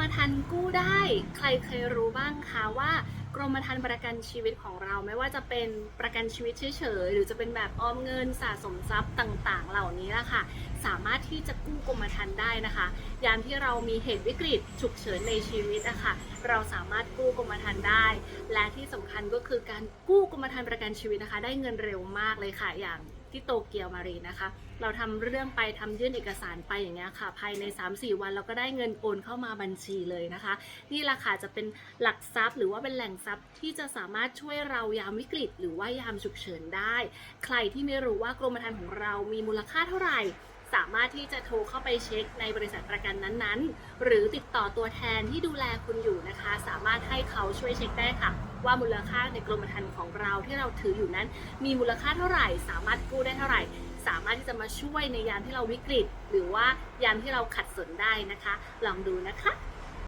มธรรม์กู้ได้ ใครเคยรู้บ้างคะว่ากรมธรรม์ประกันชีวิตของเราไม่ว่าจะเป็นประกันชีวิตเฉยๆหรือจะเป็นแบบออมเงินสะสมทรัพย์ต่างๆ เหล่านี้ละค่ะ สามารถที่จะกู้กรมธรรม์ได้นะคะ ยามที่เรามีเหตุวิกฤตฉุกเฉินในชีวิตอะคะเราสามารถกู้กรมธรรม์ได้ และที่สำคัญก็คือการกู้กรมธรรม์ประกันชีวิตนะคะ ได้เงินเร็วมากเลยค่ะอย่าง ที่โตเกียวมารีนะคะ เราทำเรื่องไปทำยื่นเอกสารไปอย่างเงี้ยค่ะ ภายใน 3-4 วันเราก็ได้เงินโอนเข้ามาบัญชีเลยนะคะ นี่ราคาจะเป็นหลักทรัพย์ หรือว่าเป็นแหล่งทรัพย์ที่จะสามารถช่วยเรายามวิกฤต หรือว่ายามฉุกเฉินได้ ใครที่ไม่รู้ว่ากรมธรรม์ของเรามีมูลค่าเท่าไหร่ สามารถที่จะโทรเข้าไปเช็คในบริษัทประกันนั้นๆ หรือติดต่อตัวแทนที่ดูแลคุณอยู่นะคะ สามารถให้เขาช่วยเช็คได้ค่ะ ว่ามูลค่าในกรมธรรม์ของเราที่เราถืออยู่นั้น มีมูลค่าเท่าไหร่ สามารถกู้ได้เท่าไหร่ สามารถที่จะมาช่วยในยามที่เราวิกฤต หรือว่ายามที่เราขัดสนได้นะคะ ลองดูนะคะ